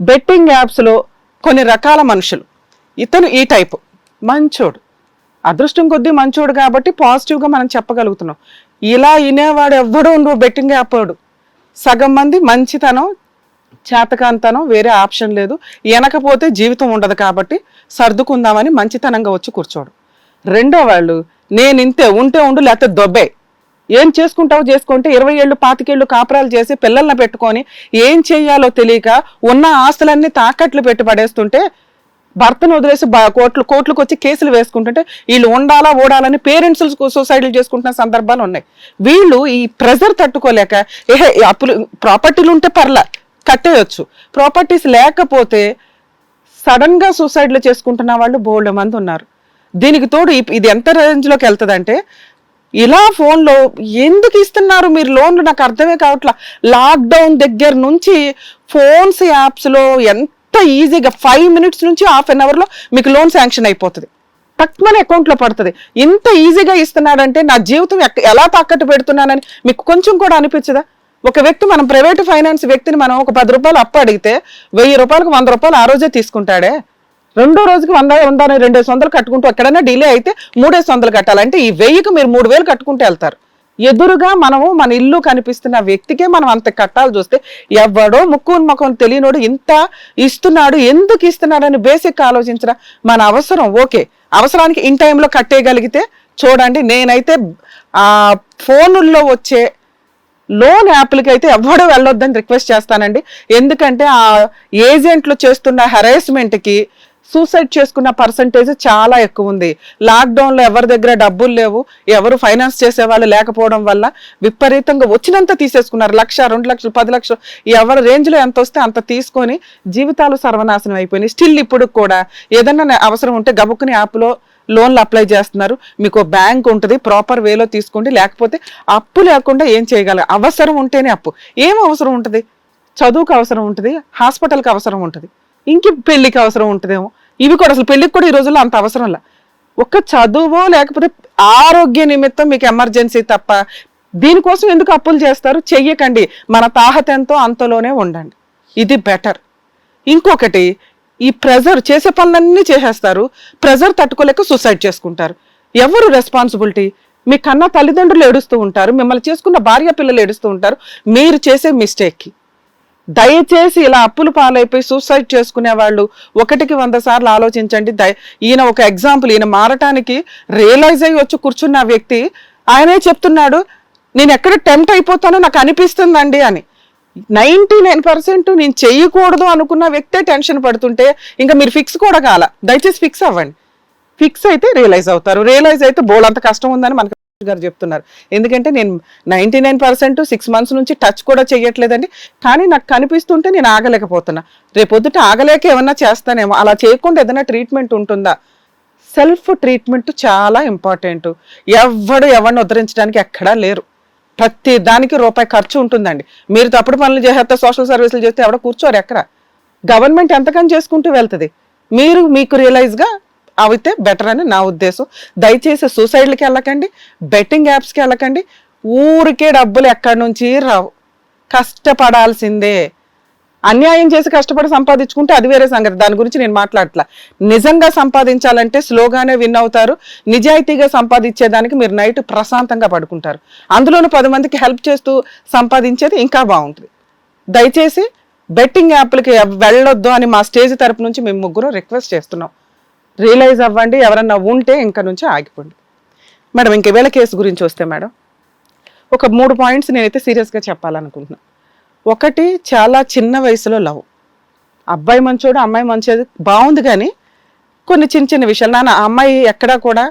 Betting యాప్స్లో కొన్ని రకాల మనుషులు. ఇతను ఈ టైపు. మంచోడు. అదృష్టం కొద్దీ మంచోడు కాబట్టి పాజిటివ్గా మనం చెప్పగలుగుతున్నాం. ఇలా వినేవాడు ఎవ్వడూ ఉండవు బెట్టింగ్ యాప్ వాడు. సగం మంది మంచితనం చేతకాంతనం వేరే ఆప్షన్ లేదు. వెనకపోతే జీవితం ఉండదు కాబట్టి సర్దుకుందామని మంచితనంగా వచ్చి కూర్చోడు. రెండో వాళ్ళు నేను ఇంతే ఉంటే ఉండు లేకపోతే దొబ్బే. ఏం చేసుకుంటావు చేసుకుంటే ఇరవై ఏళ్ళు పాతికేళ్ళు కాపురాలు చేసి పిల్లల్ని పెట్టుకొని ఏం చేయాలో తెలియక ఉన్న ఆస్తులన్నీ తాకట్లు పెట్టి పడేస్తుంటే భర్తను వదిలేసి కోట్లు కోట్లకు వచ్చి కేసులు వేసుకుంటుంటే వీళ్ళు ఉండాలా ఓడాలని పేరెంట్స్ సూసైడ్లు చేసుకుంటున్న సందర్భాలు ఉన్నాయి. వీళ్ళు ఈ ప్రెజర్ తట్టుకోలేక ఏహే అప్పులు ప్రాపర్టీలు ఉంటే పర్లా కట్టేయచ్చు. ప్రాపర్టీస్ లేకపోతే సడన్గా సూసైడ్లు చేసుకుంటున్న వాళ్ళు బోల్డ్ మంది ఉన్నారు. దీనికి తోడు ఇది ఎంత రేంజ్లోకి వెళ్తుందంటే ఇలా ఫోన్లో ఎందుకు ఇస్తున్నారు మీరు లోన్లు? నాకు అర్థమే కావట్లా. లాక్డౌన్ దగ్గర నుంచి ఫోన్స్ యాప్స్లో ఎంత ఈజీగా ఫైవ్ మినిట్స్ నుంచి హాఫ్ అన్ అవర్లో మీకు లోన్ శాంక్షన్ అయిపోతుంది. తక్కువ అకౌంట్లో పడుతుంది. ఇంత ఈజీగా ఇస్తున్నాడంటే నా జీవితం ఎక్క- ఎలా తాకట్టు పెడుతున్నానని మీకు కొంచెం కూడా అనిపించదా? ఒక వ్యక్తి మనం ప్రైవేట్ ఫైనాన్స్ వ్యక్తిని మనం ఒక పది రూపాయలు అప్పు అడిగితే వెయ్యి రూపాయలకు వంద రూపాయలు ఆ రోజే తీసుకుంటాడే? రెండో రోజుకి వంద వంద రెండు రెండేసి వందలు కట్టుకుంటూ ఎక్కడైనా డిలే అయితే మూడేసి వందలు కట్టాలంటే ఈ వెయ్యికి మీరు మూడు వేలు కట్టుకుంటూ వెళ్తారు. ఎదురుగా మనము మన ఇల్లు కనిపిస్తున్న వ్యక్తికే మనం అంత కట్టాలి చూస్తే ఎవడో ముక్కు ముఖం తెలియనోడు ఇంత ఇస్తున్నాడు ఎందుకు ఇస్తున్నాడని బేసిక్ ఆలోచించరా మన అవసరం. ఓకే అవసరానికి ఇన్ టైంలో కట్టేయగలిగితే చూడండి నేనైతే ఆ ఫోనుల్లో వచ్చే లోన్ యాప్లకి అయితే ఎవడో వెళ్ళొద్దని రిక్వెస్ట్ చేస్తానండి. ఎందుకంటే ఆ ఏజెంట్లు చేస్తున్న హెరాస్మెంట్కి సూసైడ్ చేసుకున్న పర్సంటేజ్ చాలా ఎక్కువ ఉంది లాక్డౌన్లో ఎవరి దగ్గర డబ్బులు లేవు ఎవరు ఫైనాన్స్ చేసేవాళ్ళు లేకపోవడం వల్ల విపరీతంగా వచ్చినంత తీసేసుకున్నారు. లక్ష రెండు లక్షలు పది లక్షలు ఎవరి రేంజ్లో ఎంత వస్తే అంత తీసుకొని జీవితాలు సర్వనాశనం అయిపోయినాయి. స్టిల్ ఇప్పుడు కూడా ఏదన్నా అవసరం ఉంటే గబుక్కుని యాప్లో లోన్లు అప్లై చేస్తున్నారు. మీకు బ్యాంక్ ఉంటుంది ప్రాపర్ వేలో తీసుకోండి. లేకపోతే అప్పు లేకుండా ఏం చేయగలరు? అవసరం ఉంటేనే అప్పు. ఏం అవసరం ఉంటుంది? చదువుకు అవసరం ఉంటుంది హాస్పిటల్కి అవసరం ఉంటుంది ఇంక పెళ్ళికి అవసరం ఉంటుందేమో. ఇవి కూడా అసలు పెళ్ళికి కూడా ఈ రోజుల్లో అంత అవసరం లే. ఒక్క చదువో లేకపోతే ఆరోగ్య నిమిత్తం మీకు ఎమర్జెన్సీ తప్ప దీనికోసం ఎందుకు అప్పులు చేస్తారు? చెయ్యకండి. మన తాహత ఎంతో అంతలోనే ఉండండి. ఇది బెటర్. ఇంకొకటి ఈ ప్రెజర్ చేసే పనులన్నీ చేసేస్తారు. ప్రెజర్ తట్టుకోలేక సూసైడ్ చేసుకుంటారు. ఎవరు రెస్పాన్సిబిలిటీ? మీ కన్నా తల్లిదండ్రులు ఏడుస్తూ ఉంటారు. మిమ్మల్ని చేసుకున్న భార్య పిల్లలు ఏడుస్తూ ఉంటారు. మీరు చేసే మిస్టేక్కి. దయచేసి ఇలా అప్పులు పాలైపోయి సూసైడ్ చేసుకునే వాళ్ళు ఒకటికి వంద సార్లు ఆలోచించండి. దయ ఈయన ఒక ఎగ్జాంపుల్ ఈయన మారటానికి రియలైజ్ అయ్యి వచ్చి కూర్చున్న వ్యక్తి ఆయనే చెప్తున్నాడు నేను ఎక్కడ టెంప్ట్ అయిపోతానో నాకు అనిపిస్తుందండి అని. నైంటీ నైన్ పర్సెంట్ నేను చేయకూడదు అనుకున్న వ్యక్తే టెన్షన్ పడుతుంటే ఇంకా మీరు ఫిక్స్ కూడా కాల. దయచేసి ఫిక్స్ అవ్వండి. ఫిక్స్ అయితే రియలైజ్ అవుతారు. రియలైజ్ అయితే బోల్ అంత కష్టం ఉందని మనకు గారు చెప్తున్నారు. ఎందుకంటే నేను ninety nine percent six months నుంచి టచ్ కూడా చేయట్లేదండి కానీ నాకు కనిపిస్తుంటే నేను ఆగలేకపోతున్నా. రేపొద్దుట ఆగలేక ఏమన్నా చేస్తానేమో. అలా చేయకుండా ఏదైనా ట్రీట్మెంట్ ఉంటుందా? సెల్ఫ్ ట్రీట్మెంట్ చాలా ఇంపార్టెంట్. ఎవడు ఎవరిని ఉద్ధరించడానికి ఎక్కడా లేరు. ప్రతి దానికి రూపాయి ఖర్చు ఉంటుందండి. మీరు తప్పుడు పనులు చేస్తే సోషల్ సర్వీసులు చేస్తే ఎవడో కూర్చోరు ఎక్కడ? గవర్నమెంట్ ఎంతకని చేసుకుంటూ వెళ్తుంది. మీరు మీకు రియలైజ్గా అయితే బెటర్ అని నా ఉద్దేశం. దయచేసి సూసైడ్లకి వెళ్ళకండి బెట్టింగ్ యాప్స్కి వెళ్ళకండి. ఊరికే డబ్బులు ఎక్కడి నుంచి రావు. కష్టపడాల్సిందే. అన్యాయం చేసి కష్టపడి సంపాదించుకుంటే అది వేరే సంగతి. దాని గురించి నేను మాట్లాడట్లా. నిజంగా సంపాదించాలంటే స్లోగానే విన్ అవుతారు. నిజాయితీగా సంపాదించేదానికి మీరు నైట్ ప్రశాంతంగా పడుకుంటారు. అందులోనూ పది మందికి హెల్ప్ చేస్తూ సంపాదించేది ఇంకా బాగుంటుంది. దయచేసి బెట్టింగ్ యాప్లకి వెళ్ళొద్దు అని మా స్టేజ్ తరపు నుంచి మేము ముగ్గురు రిక్వెస్ట్ చేస్తున్నాం. రియలైజ్ అవ్వండి ఎవరన్నా ఉంటే ఇంకా నుంచి ఆగిపోండి. మేడం ఇంక వేళ కేసు గురించి వస్తే మేడం ఒక మూడు పాయింట్స్ నేనైతే సీరియస్గా చెప్పాలనుకుంటున్నాను ఒకటి చాలా చిన్న వయసులో లవ్. అబ్బాయి మంచోడు అమ్మాయి మంచిది బాగుంది కానీ కొన్ని చిన్న చిన్న విషయాలు. నాన్న అమ్మాయి ఎక్కడా కూడా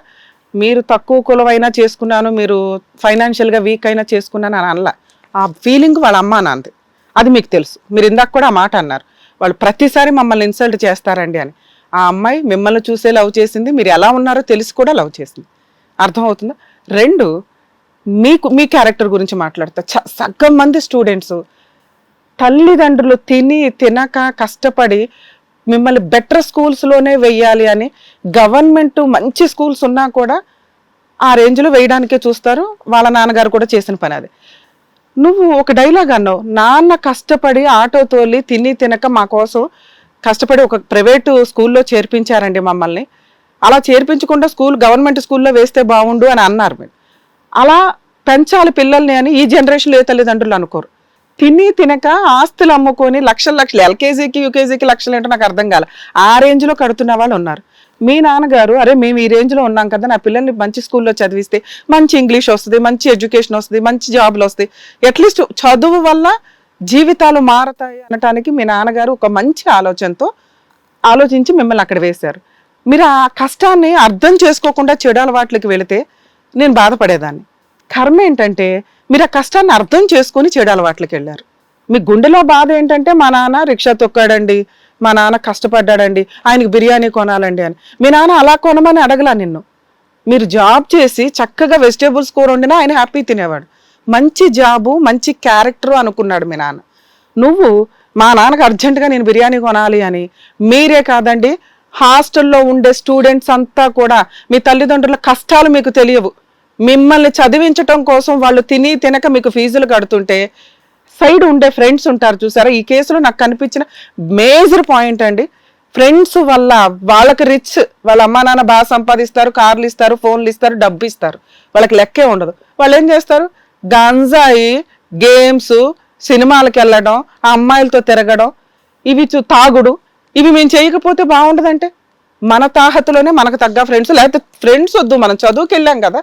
మీరు తక్కువ కులవైనా చేసుకున్నాను మీరు ఫైనాన్షియల్గా వీక్ అయినా చేసుకున్నాను అని అనలా. ఆ ఫీలింగ్ వాళ్ళ అమ్మ నాంది అది మీకు తెలుసు. మీరు ఇందాక కూడా ఆ మాట అన్నారు. వాళ్ళు ప్రతిసారి మమ్మల్ని ఇన్సల్ట్ చేస్తారండి అని. ఆ అమ్మాయి మిమ్మల్ని చూసే లవ్ చేసింది మీరు ఎలా ఉన్నారో తెలిసి కూడా లవ్ చేసింది. అర్థమవుతుందా? రెండు మీకు మీ క్యారెక్టర్ గురించి మాట్లాడతా. చ- సగం మంది స్టూడెంట్స్ తల్లిదండ్రులు తిని తినక కష్టపడి మిమ్మల్ని బెటర్ స్కూల్స్లోనే వెయ్యాలి అని గవర్నమెంట్ మంచి స్కూల్స్ ఉన్నా కూడా ఆ రేంజ్లో వేయడానికే చూస్తారు. వాళ్ళ నాన్నగారు కూడా చేసిన పని అది. నువ్వు ఒక డైలాగ్ అన్నావు. నాన్న కష్టపడి ఆటో తోలి తిని తినక మా కోసం కష్టపడి ఒక ప్రైవేటు స్కూల్లో చేర్పించారండి మమ్మల్ని. అలా చేర్పించకుండా స్కూల్ గవర్నమెంట్ స్కూల్లో వేస్తే బాగుండు అని అన్నారు మీరు. అలా పెంచాలి పిల్లల్ని అని ఈ జనరేషన్లో ఏ తల్లిదండ్రులు అనుకోరు. తిని తినక ఆస్తులు అమ్ముకొని లక్షల లక్షలు ఎల్కేజీకి యూకేజీకి లక్షలు ఏంటో నాకు అర్థం కాలే. ఆ రేంజ్లో కడుతున్న వాళ్ళు ఉన్నారు. మీ నాన్నగారు అరే మేము ఈ రేంజ్లో ఉన్నాం కదా నా పిల్లల్ని మంచి స్కూల్లో చదివిస్తే మంచి ఇంగ్లీష్ వస్తుంది మంచి ఎడ్యుకేషన్ వస్తుంది మంచి జాబ్లు వస్తాయి అట్లీస్ట్ చదువు వల్ల జీవితాలు మారతాయి అనటానికి మీ నాన్నగారు ఒక మంచి ఆలోచనతో ఆలోచించి మిమ్మల్ని అక్కడ వేశారు. మీరు ఆ కష్టాన్ని అర్థం చేసుకోకుండా చెడు అలవాట్లకి వెళితే నేను బాధపడేదాన్ని. కర్మ ఏంటంటే మీరు ఆ కష్టాన్ని అర్థం చేసుకొని చెడు అలవాట్లకి వెళ్ళారు. మీ గుండెలో బాధ ఏంటంటే మా నాన్న రిక్షా తొక్కాడండి మా నాన్న కష్టపడ్డాడండి ఆయనకి బిర్యానీ కొనాలండి అని. మీ నాన్న అలా కొనమని అడగలా నిన్ను. మీరు జాబ్ చేసి చక్కగా వెజిటేబుల్స్ కూర వండినా ఆయన హ్యాపీ తినేవాడు. మంచి జాబు మంచి క్యారెక్టర్ అనుకున్నాడు మీ నాన్న. నువ్వు మా నాన్నకు అర్జెంటుగా నేను బిర్యానీ కొనాలి అని మీరే కాదండి హాస్టల్లో ఉండే స్టూడెంట్స్ అంతా కూడా మీ తల్లిదండ్రుల కష్టాలు మీకు తెలియవు. మిమ్మల్ని చదివించటం కోసం వాళ్ళు తిని తినక మీకు ఫీజులు కడుతుంటే సైడ్ ఉండే ఫ్రెండ్స్ ఉంటారు చూసారా? ఈ కేసులో నాకు కనిపించిన మేజర్ పాయింట్ అండి ఫ్రెండ్స్ వల్ల వాళ్ళకి రిచ్ వాళ్ళ అమ్మా నాన్న బాగా సంపాదిస్తారు కార్లు ఇస్తారు ఫోన్లు ఇస్తారు డబ్బు ఇస్తారు. వాళ్ళకి లెక్కే ఉండదు. వాళ్ళు ఏం చేస్తారు? గంజాయి గేమ్స్ సినిమాలకు వెళ్ళడం ఆ అమ్మాయిలతో తిరగడం ఇవి చూ- తాగుడు ఇవి మేము చేయకపోతే బాగుండదంటే? మన తాహతులోనే మనకు తగ్గ ఫ్రెండ్స్ లేకపోతే ఫ్రెండ్స్ వద్దు మనం చదువుకి వెళ్ళాం కదా.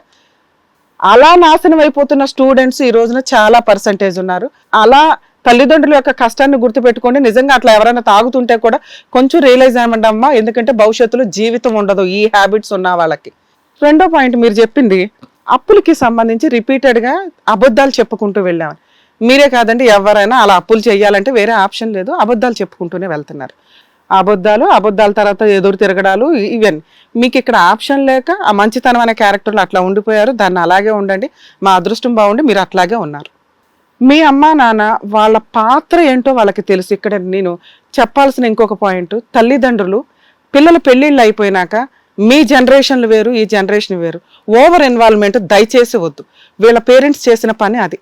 అలా నాశనం అయిపోతున్న స్టూడెంట్స్ ఈ రోజున చాలా పర్సంటేజ్ ఉన్నారు. అలా తల్లిదండ్రుల యొక్క కష్టాన్ని గుర్తుపెట్టుకోండి నిజంగా అట్లా ఎవరైనా తాగుతుంటే కూడా కొంచెం రియలైజ్ అవ్వండి అమ్మా ఎందుకంటే భవిష్యత్తులో జీవితం ఉండదు ఈ హ్యాబిట్స్ ఉన్న వాళ్ళకి. రెండో పాయింట్ మీరు చెప్పింది అప్పులకి సంబంధించి రిపీటెడ్గా అబద్ధాలు చెప్పుకుంటూ వెళ్ళాము మీరే కాదండి ఎవరైనా అలా అప్పులు చేయాలంటే వేరే ఆప్షన్ లేదు అబద్ధాలు చెప్పుకుంటూనే వెళ్తున్నారు. అబద్ధాలు అబద్ధాల తర్వాత ఎదురు తిరగడాలు ఇవన్నీ. మీకు ఇక్కడ ఆప్షన్ లేక ఆ మంచితనం అనే క్యారెక్టర్లు అట్లా ఉండిపోయారు దాన్ని అలాగే ఉండండి. మా అదృష్టం బాగుండి మీరు అట్లాగే ఉన్నారు. మీ అమ్మా నాన్న వాళ్ళ పాత్ర ఏంటో వాళ్ళకి తెలుసు. ఇక్కడ నేను చెప్పాల్సిన ఇంకొక పాయింట్ తల్లిదండ్రులు పిల్లల పెళ్ళిళ్ళు అయిపోయినాక మీ జనరేషన్లు వేరు ఈ జనరేషన్ వేరు. ఓవర్ ఇన్వాల్వ్మెంట్ దయచేసి వద్దు. వీళ్ళ పేరెంట్స్ చేసిన పని అది.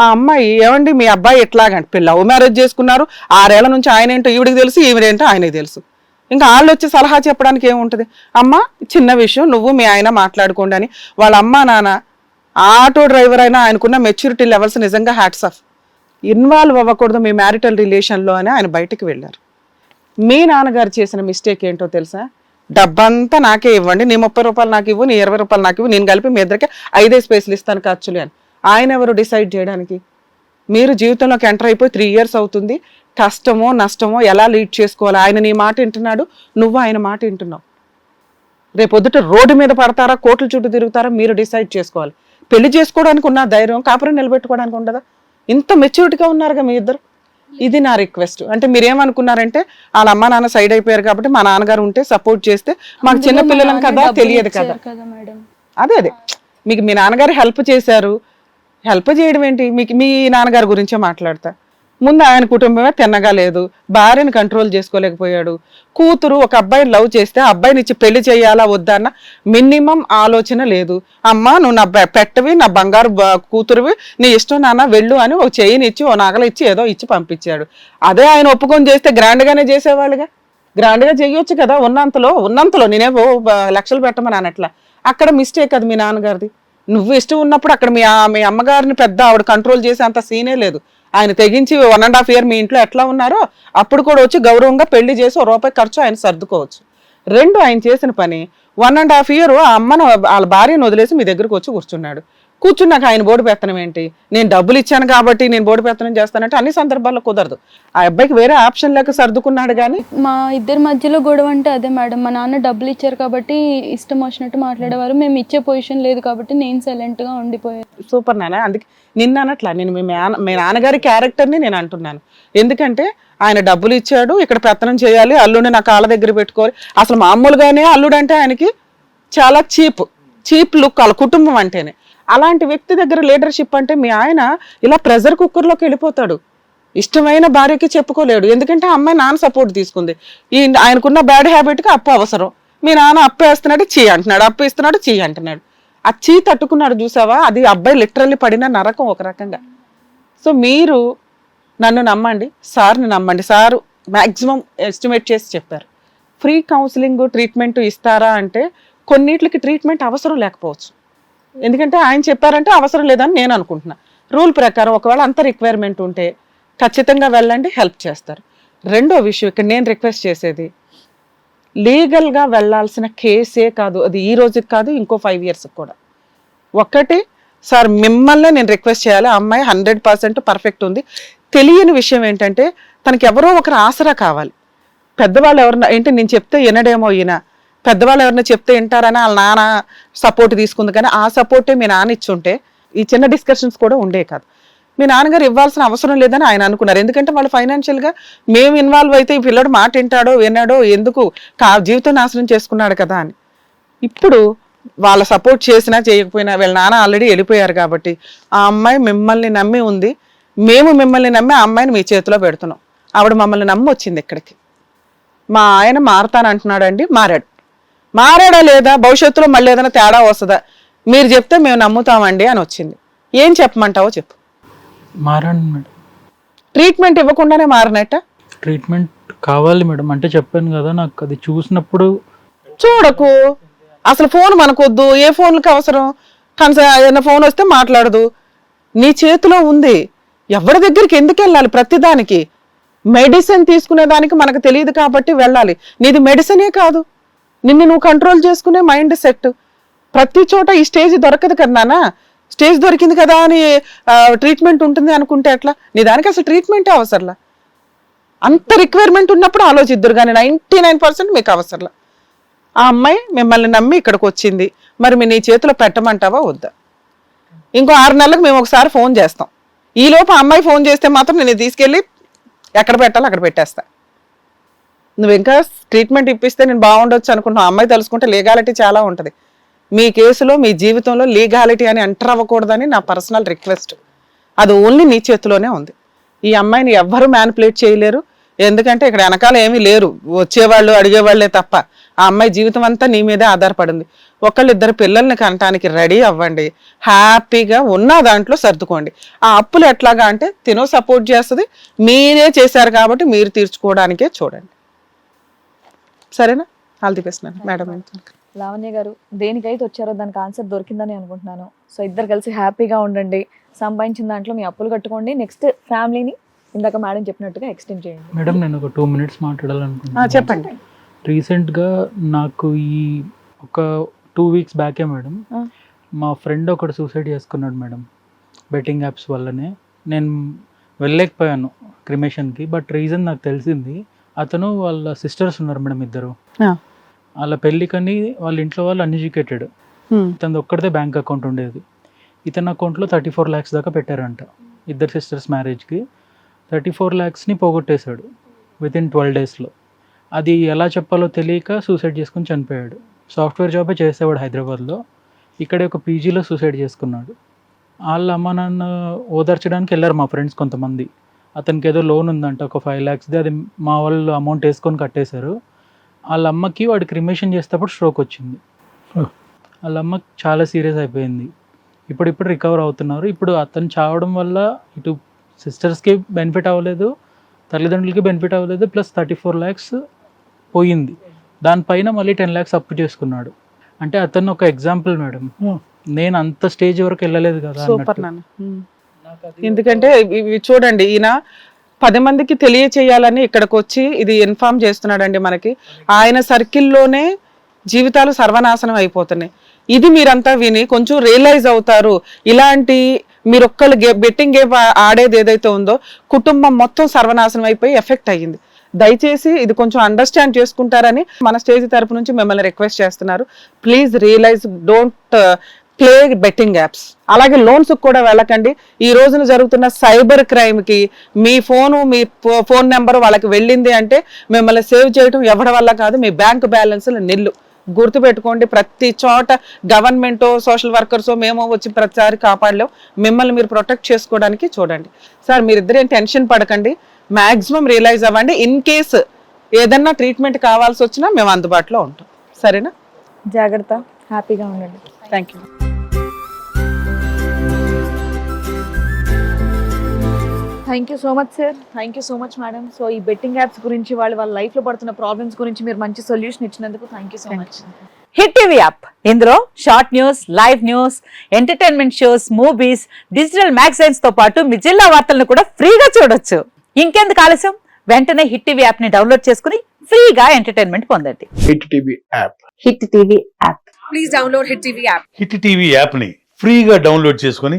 ఆ అమ్మాయి ఏమండి మీ అబ్బాయి ఎట్లాగంటే పిల్ల లవ్ మ్యారేజ్ చేసుకున్నారు. ఆరేళ్ళ నుంచి ఆయన ఏంటో ఈవిడికి తెలుసు ఈవిడేంటో ఆయనకి తెలుసు. ఇంకా వాళ్ళు వచ్చి సలహా చెప్పడానికి ఏముంటుంది? అమ్మ చిన్న విషయం నువ్వు మీ ఆయన మాట్లాడుకోండి అని. వాళ్ళ అమ్మ నాన్న ఆటో డ్రైవర్ అయినా ఆయనకున్న మెచ్యూరిటీ లెవెల్స్ నిజంగా హ్యాట్స్ ఆఫ్ ఇన్వాల్వ్ అవ్వకూడదు మీ మ్యారిటల్ రిలేషన్లో అని ఆయన బయటికి వెళ్ళారు. మీ నాన్నగారు చేసిన మిస్టేక్ ఏంటో తెలుసా? డబ్బంతా నాకే ఇవ్వండి. నీ ముప్పై రూపాయలు నాకు ఇవ్వు నీ ఇరవై రూపాయలు నాకు ఇవ్వు. నేను కలిపి మీ ఇద్దరికి ఐదే స్పేస్లు ఇస్తాను ఖర్చులు అని. ఆయన ఎవరు డిసైడ్ చేయడానికి? మీరు జీవితంలోకి ఎంటర్ అయిపోయి త్రీ ఇయర్స్ అవుతుంది. కష్టమో నష్టమో ఎలా లీడ్ చేసుకోవాలి? ఆయన నీ మాట వింటున్నాడు. నువ్వు ఆయన మాట వింటున్నావు. రేపొద్దుట రోడ్డు మీద పడతారా? కోట్ల చుట్టూ తిరుగుతారా? మీరు డిసైడ్ చేసుకోవాలి. పెళ్ళి చేసుకోవడానికి ఉన్న ధైర్యం కాపురం నిలబెట్టుకోవడానికి ఉండదా? ఇంత మెచ్యూరిటీగా ఉన్నారుగా మీ ఇద్దరు? ఇది నా రిక్వెస్ట్. అంటే మీరు ఏమనుకున్నారంటే వాళ్ళ అమ్మ నాన్న సైడ్ అయిపోయారు కాబట్టి మా నాన్నగారు ఉంటే సపోర్ట్ చేస్తే మాకు చిన్న పిల్లలం కదా తెలియదు కదా. అదే అదే. మీకు మీ నాన్నగారు హెల్ప్ చేశారు. హెల్ప్ చేయడం ఏంటి? మీకు మీ నాన్నగారి గురించే మాట్లాడతా. ముందు ఆయన కుటుంబమే తిన్నగా లేదు. భార్యని కంట్రోల్ చేసుకోలేకపోయాడు. కూతురు ఒక అబ్బాయిని లవ్ చేస్తే అబ్బాయిని ఇచ్చి పెళ్ళి చేయాలా వద్దా అన్న మినిమం ఆలోచన లేదు. అమ్మా నువ్వు నా పెట్టవి నా బంగారు కూతురువి నీ ఇష్టం నాన్న వెళ్ళు అని ఒక చేయిని ఇచ్చి ఓ నాగలు ఇచ్చి ఏదో ఇచ్చి పంపించాడు. అదే ఆయన ఒప్పుకొని చేస్తే గ్రాండ్గానే చేసేవాళ్ళుగా? గ్రాండ్గా చేయొచ్చు కదా ఉన్నంతలో ఉన్నంతలో నేనే లక్షలు పెట్టమని అనట్లా. అక్కడ మిస్టేక్ అది మీ నాన్నగారిది. నువ్వు ఇష్టం ఉన్నప్పుడు అక్కడ మీ ఆ- మీ అమ్మగారిని పెద్ద ఆవిడ కంట్రోల్ చేసే అంత సీనే లేదు. ఆయన తెగించి వన్ అండ్ హాఫ్ ఇయర్ మీ ఇంట్లో ఎట్లా ఉన్నారో అప్పుడు కూడా వచ్చి గౌరవంగా పెళ్ళి చేసి ఓ రూపాయి ఖర్చు ఆయన సర్దుకోవచ్చు. రెండు ఆయన చేసిన పని వన్ అండ్ హాఫ్ ఇయర్ ఆ అమ్మను వాళ్ళ భార్యను వదిలేసి మీ దగ్గరకు వచ్చి కూర్చున్నాడు. కూర్చున్నాక ఆయన బోర్డు పెత్తనం ఏంటి? నేను డబ్బులు ఇచ్చాను కాబట్టి నేను బోర్డు పెత్తనం చేస్తానంటే అన్ని సందర్భాల్లో కుదరదు. ఆ అబ్బాయికి వేరే ఆప్షన్ లేక సర్దుకున్నాడు కానీ మా ఇద్దరి మధ్యలో గొడవ అంటే అదే మేడం. మా నాన్న డబ్బులు ఇచ్చారు కాబట్టి ఇష్టం వచ్చినట్టు మాట్లాడేవారు. మేము ఇచ్చే పొజిషన్ లేదు కాబట్టి నేను సైలెంట్గా ఉండిపోయాను. సూపర్ నాన్న. అందుకే నిన్న అనట్లా నేను మీ నాన్న మీ నాన్నగారి క్యారెక్టర్ని నేను అంటున్నాను. ఎందుకంటే ఆయన డబ్బులు ఇచ్చాడు ఇక్కడ పెత్తనం చేయాలి అల్లుడిని నా కాళ్ళ దగ్గర పెట్టుకోవాలి. అసలు మామూలుగానే అల్లుడు అంటే ఆయనకి చాలా చీప్ చీప్ లుక్ వాళ్ళ కుటుంబం అంటేనే. అలాంటి వ్యక్తి దగ్గర లీడర్షిప్ అంటే మీ ఆయన ఇలా ప్రెజర్ కుక్కర్లోకి వెళ్ళిపోతాడు. ఇష్టమైన భార్యకి చెప్పుకోలేడు. ఎందుకంటే ఆ అమ్మాయి నాన్న సపోర్ట్ తీసుకుంది. ఈ ఆయనకున్న బ్యాడ్ హ్యాబిట్కి అప్పు అవసరం. మీ నాన్న అప్పు వేస్తున్నాడు చీ అంటున్నాడు అప్పు ఇస్తున్నాడు చీ అంటున్నాడు. ఆ చీ తట్టుకున్నాడు చూసావా? అది అబ్బాయి లిటరల్లీ పడిన నరకం ఒక రకంగా. సో మీరు నన్ను నమ్మండి సార్ని నమ్మండి. సారు మ్యాక్సిమం ఎస్టిమేట్ చేసి చెప్పారు. ఫ్రీ కౌన్సిలింగ్ ట్రీట్మెంట్ ఇస్తారా అంటే కొన్నిట్లకి ట్రీట్మెంట్ అవసరం లేకపోవచ్చు. ఎందుకంటే ఆయన చెప్పారంటే అవసరం లేదని నేను అనుకుంటున్నా. రూల్ ప్రకారం ఒకవేళ అంత రిక్వైర్మెంట్ ఉంటే ఖచ్చితంగా వెళ్ళండి హెల్ప్ చేస్తారు. రెండో విషయం ఇక్కడ నేను రిక్వెస్ట్ చేసేది లీగల్గా వెళ్ళాల్సిన కేసే కాదు అది ఈ రోజుకి కాదు ఇంకో ఫైవ్ ఇయర్స్కి కూడా. ఒక్కటి సార్ మిమ్మల్ని నేను రిక్వెస్ట్ చేయాలి అమ్మాయి హండ్రెడ్ పర్సెంట్ పర్ఫెక్ట్ ఉంది. తెలియని విషయం ఏంటంటే తనకి ఎవరో ఒకరు ఆసరా కావాలి. పెద్దవాళ్ళు ఎవరన్నా ఏంటి నేను చెప్తే వినడేమో ఈయన పెద్దవాళ్ళు ఎవరైనా చెప్తే వింటారని వాళ్ళ నాన్న సపోర్ట్ తీసుకుంది కానీ ఆ సపోర్టే మీ నాన్న ఇచ్చుంటే ఈ చిన్న డిస్కషన్స్ కూడా ఉండే కాదు. మీ నాన్నగారు ఇవ్వాల్సిన అవసరం లేదని ఆయన అనుకున్నారు. ఎందుకంటే వాళ్ళు ఫైనాన్షియల్గా మేము ఇన్వాల్వ్ అయితే ఈ పిల్లడు మాట వింటాడో విన్నాడో ఎందుకు కా జీవితం నాశనం చేసుకున్నాడు కదా అని. ఇప్పుడు వాళ్ళ సపోర్ట్ చేసినా చేయకపోయినా వీళ్ళ నాన్న ఆల్రెడీ వెళ్ళిపోయారు కాబట్టి ఆ అమ్మాయి మిమ్మల్ని నమ్మి ఉంది. మేము మిమ్మల్ని నమ్మి ఆ అమ్మాయిని మీ చేతిలో పెడుతున్నాం. ఆవిడ మమ్మల్ని నమ్మి వచ్చింది ఇక్కడికి మా ఆయన మారతానంటున్నాడండి మారాడు. మారాడా లేదా? భవిష్యత్తులో మళ్ళీ ఏదైనా తేడా వస్తుందా? మీరు చెప్తే మేము నమ్ముతామండి అని వచ్చింది. ఏం చెప్పమంటావో చెప్పు. మేడం. ట్రీట్మెంట్ ఇవ్వకుండానే మారినట్ట? ట్రీట్మెంట్ కావాలి మేడం. అంటే చెప్పాను కదా నాకు అది చూసినప్పుడు చూడకు. అసలు ఫోన్ మనకొద్దు. ఏ ఫోన్కి అవసరం? కనస ఏదైనా ఫోన్ వస్తే మాట్లాడదు. నీ చేతిలో ఉంది. ఎవరి దగ్గరికి ఎందుకు వెళ్ళాలి ప్రతిదానికి? మెడిసిన్ తీసుకునే దానికి మనకు తెలియదు కాబట్టి వెళ్ళాలి. నీది మెడిసినే కాదు. నిన్ను నువ్వు కంట్రోల్ చేసుకునే మైండ్ సెట్ ప్రతి చోట ఈ స్టేజ్ దొరకదు కదా నాన్న. స్టేజ్ దొరికింది కదా అని ట్రీట్మెంట్ ఉంటుంది అనుకుంటే అట్లా నీ దానికి అసలు ట్రీట్మెంటే అవసరంలా? అంత రిక్వైర్మెంట్ ఉన్నప్పుడు ఆలోచిద్దరు కానీ నైంటీ నైన్ పర్సెంట్ మీకు అవసరంలా. ఆ అమ్మాయి మిమ్మల్ని నమ్మి ఇక్కడికి వచ్చింది. మరి మీ నీ చేతిలో పెట్టమంటావా వద్దా? ఇంకో ఆరు నెలలకు మేము ఒకసారి ఫోన్ చేస్తాం. ఈలోపు ఆ అమ్మాయి ఫోన్ చేస్తే మాత్రం నేను తీసుకెళ్ళి ఎక్కడ పెట్టాలో అక్కడ పెట్టేస్తాను నువ్వు ఇంకా ట్రీట్మెంట్ ఇప్పిస్తే నేను బాగుండొచ్చు అనుకుంటున్నావు. అమ్మాయి తెలుసుకుంటే లీగాలిటీ చాలా ఉంటుంది. మీ కేసులో మీ జీవితంలో లీగాలిటీ అని ఎంటర్ అవ్వకూడదని నా పర్సనల్ రిక్వెస్ట్ అది ఓన్లీ నీ చేతిలోనే ఉంది. ఈ అమ్మాయిని ఎవ్వరు మ్యానిపులేట్ చేయలేరు. ఎందుకంటే ఇక్కడ వెనకాల ఏమీ లేరు. వచ్చేవాళ్ళు అడిగేవాళ్ళే తప్ప. ఆ అమ్మాయి జీవితం అంతా నీ మీదే ఆధారపడింది. ఒకళ్ళు ఇద్దరు పిల్లల్ని కనటానికి రెడీ అవ్వండి. హ్యాపీగా ఉన్న దాంట్లో సర్దుకోండి. ఆ అప్పులు ఎట్లాగా అంటే తినో సపోర్ట్ చేస్తుంది. మీరే చేశారు కాబట్టి మీరు తీర్చుకోవడానికే చూడండి. సరేనా? All the best madam Lavanya గారు దేనికైతే వచ్చారో దానికి ఆన్సర్ దొరికిందని అనుకుంటున్నాను. సో ఇద్దరు కలిసి హ్యాపీగా ఉండండి. సంపాదించిన దాంట్లో మీ అప్పులు కట్టుకోండి. నెక్స్ట్ ఫ్యామిలీని ఇందాక మేడం చెప్పినట్టుగా ఎక్స్టెండ్ చేయండి. మేడం నేను ఒక టూ మినిట్స్ మాట్లాడాలనుకుంటున్నాను. చెప్పండి. రీసెంట్గా నాకు ఈ ఒక టూ వీక్స్ బ్యాకే మేడం. మా ఫ్రెండ్ ఒకడు సూసైడ్ చేసుకున్నాడు మేడం బెట్టింగ్ యాప్స్ వల్లనే. నేను వెళ్ళలేకపోయాను క్రిమేషన్కి బట్ రీజన్ నాకు తెలిసింది అతను వాళ్ళ సిస్టర్స్ ఉన్నారు మేడం ఇద్దరు. వాళ్ళ పెళ్ళికని వాళ్ళ ఇంట్లో వాళ్ళు అన్ఎడ్యుకేటెడ్. ఇతను ఒక్కడిదే బ్యాంక్ అకౌంట్ ఉండేది. ఇతని అకౌంట్లో థర్టీ ఫోర్ ల్యాక్స్ దాకా పెట్టారంట. ఇద్దరు సిస్టర్స్ మ్యారేజ్కి థర్టీ ఫోర్ ల్యాక్స్ని పోగొట్టేశాడు విత్ ఇన్ ట్వెల్వ్ డేస్లో. అది ఎలా చెప్పాలో తెలియక సూసైడ్ చేసుకుని చనిపోయాడు. సాఫ్ట్వేర్ జాబే చేసేవాడు హైదరాబాద్లో. ఇక్కడే ఒక పీజీలో సూసైడ్ చేసుకున్నాడు. వాళ్ళ అమ్మ నాన్న ఓదార్చడానికి వెళ్ళారు మా ఫ్రెండ్స్ కొంతమంది. అతనికి ఏదో లోన్ ఉందంట ఒక ఫైవ్ ల్యాక్స్ది అది మా వాళ్ళు అమౌంట్ వేసుకొని కట్టేశారు. వాళ్ళ అమ్మకి వాడు క్రిమేషన్ చేసేటప్పుడు స్ట్రోక్ వచ్చింది. వాళ్ళ అమ్మ చాలా సీరియస్ అయిపోయింది. ఇప్పుడు ఇప్పుడు రికవర్ అవుతున్నారు. ఇప్పుడు అతను చావడం వల్ల ఇటు సిస్టర్స్కి బెనిఫిట్ అవ్వలేదు తల్లిదండ్రులకి బెనిఫిట్ అవ్వలేదు ప్లస్ థర్టీ ఫోర్ ల్యాక్స్ పోయింది దానిపైన మళ్ళీ టెన్ ల్యాక్స్ అప్పు చేసుకున్నాడు. అంటే అతను ఒక ఎగ్జాంపుల్ మేడం నేను అంత స్టేజ్ వరకు వెళ్ళలేదు కదా ఎందుకంటే ఇవి చూడండి ఈయన పది మందికి తెలియచేయాలని ఇక్కడికి వచ్చి ఇది ఇన్ఫార్మ్ చేస్తున్నాడండి మనకి. ఆయన సర్కిల్లోనే జీవితాలు సర్వనాశనం అయిపోతున్నాయి. ఇది మీరంతా విని కొంచెం రియలైజ్ అవుతారు ఇలాంటి మీరు ఒక్కళ్ళు గే బెట్టింగ్ గేమ్ ఆడేది ఏదైతే ఉందో కుటుంబం మొత్తం సర్వనాశనం అయిపోయి ఎఫెక్ట్ అయ్యింది. దయచేసి ఇది కొంచెం అండర్స్టాండ్ చేసుకుంటారని మన స్టేజ్ తరపు నుంచి మిమ్మల్ని రిక్వెస్ట్ చేస్తున్నారు. Please realize don't play betting apps అలాగే లోన్స్ కూడా వెళ్ళకండి. ఈ రోజున జరుగుతున్న సైబర్ క్రైమ్కి మీ ఫోను మీ ఫోన్ నెంబర్ వాళ్ళకి వెళ్ళింది అంటే మిమ్మల్ని సేవ్ చేయడం ఎవరి వల్ల కాదు మీ బ్యాంక్ బ్యాలెన్స్ నిల్లు. గుర్తుపెట్టుకోండి ప్రతి చోట గవర్నమెంట్ సోషల్ వర్కర్స్ మేము వచ్చి ప్రతిసారి కాపాడలేం. మిమ్మల్ని మీరు ప్రొటెక్ట్ చేసుకోవడానికి చూడండి. సార్ మీరిద్దరేం టెన్షన్ పడకండి. మాక్సిమం రియలైజ్ అవ్వండి. ఇన్ కేస్ ఏదన్నా ట్రీట్మెంట్ కావాల్సి వచ్చినా మేము అందుబాటులో ఉంటాం. సరేనా? జాగ్రత్త. హ్యాపీగా ఉండండి. Thank you thank you so much sir thank you so much madam so ఈ బెట్టింగ్ యాప్స్ గురించి వాళ్ళు వాళ్ళ లైఫ్లో పడుతున్న ప్రాబ్లమ్స్ గురించి మీరు మంచి సొల్యూషన్ ఇచ్చినందుకు thank you so much hit TV app ఇందులో short news live news entertainment shows movies digital మ్యాగజైన్స్తో పాటు మీ జిల్లా వార్తలను కూడా ఫ్రీగా చూడొచ్చు. ఇంకెందుకు ఆలస్యం? వెంటనే హిట్ టీవీ యాప్ని డౌన్లోడ్ చేసుకుని ఫ్రీగా ఎంటర్టైన్మెంట్ పొందండి. Hit TV app hit TV app hit TV యాప్ని ఫ్రీగా డౌన్లోడ్ చేసుకొని